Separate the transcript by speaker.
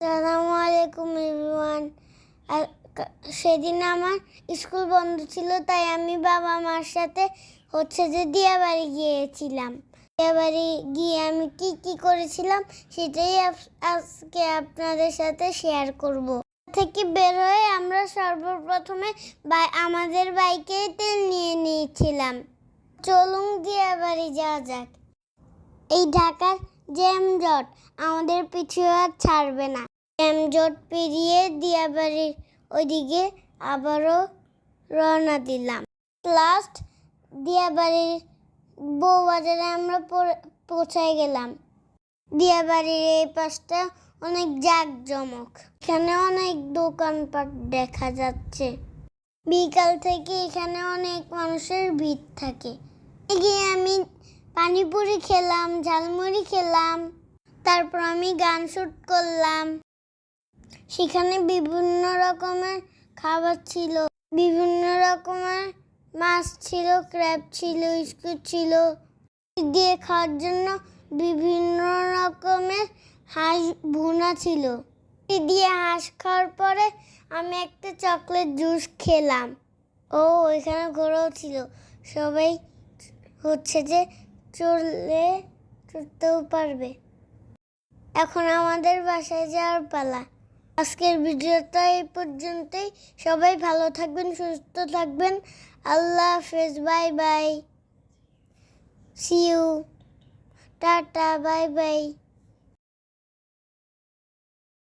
Speaker 1: আসসালামু আলাইকুম এভরিওয়ান সেদিন আমার স্কুল বন্ধ ছিল, তাই আমি বাবা মার সাথে হচ্ছে যে দিয়াবাড়ি গিয়েছিলাম। দিয়াবাড়ি গিয়ে আমি কি কি করেছিলাম সেটাই আজকে আপনাদের সাথে শেয়ার করব। থেকে বের হয়ে আমরা সর্বপ্রথমে আমাদের বাইকে তেল নিয়ে নিয়েছিলাম। চলুন দিয়াবাড়ি যাওয়া যাক। এই ঢাকার জ্যামজট আমাদের পিছু আর ছাড়বে না। জ্যামজট পেরিয়ে দিয়াবাড়ির ওইদিকে আবারও রওনা দিলাম। লাস্ট দিয়াবাড়ির বউবাজারে আমরা পৌঁ- পৌঁছায় গেলাম। দিয়াবাড়ির এই পাশটা অনেক জাঁকজমক। এখানে অনেক দোকানপাট দেখা যাচ্ছে। বিকাল থেকে এখানে অনেক মানুষের ভিড় থাকে। এগিয়ে আমি পানিপুরি খেলাম, ঝালমুড়ি খেলাম, তারপর আমি গান শুট করলাম। সেখানে বিভিন্ন রকমের খাবার ছিল। বিভিন্ন রকমের মাছ ছিল, ক্র্যাব ছিল স্কুট ছিল। দিয়ে খাওয়ার জন্য বিভিন্ন রকমের হাঁস ভুনা ছিল। দিয়ে হাঁস খাওয়ার পরে আমি একটা চকলেট জুস খেলাম। ও ওইখানে ঘোরাও ছিল। সবাই হচ্ছে যে চললে চড়তেও পারবে। এখন আমাদের বাসায় যাওয়ার পালা। আজকের ভিডিওটা এই পর্যন্তই। সবাই ভালো থাকবেন, সুস্থ থাকবেন। আল্লাহ হাফেজ, bye bye. See you tata, bye bye.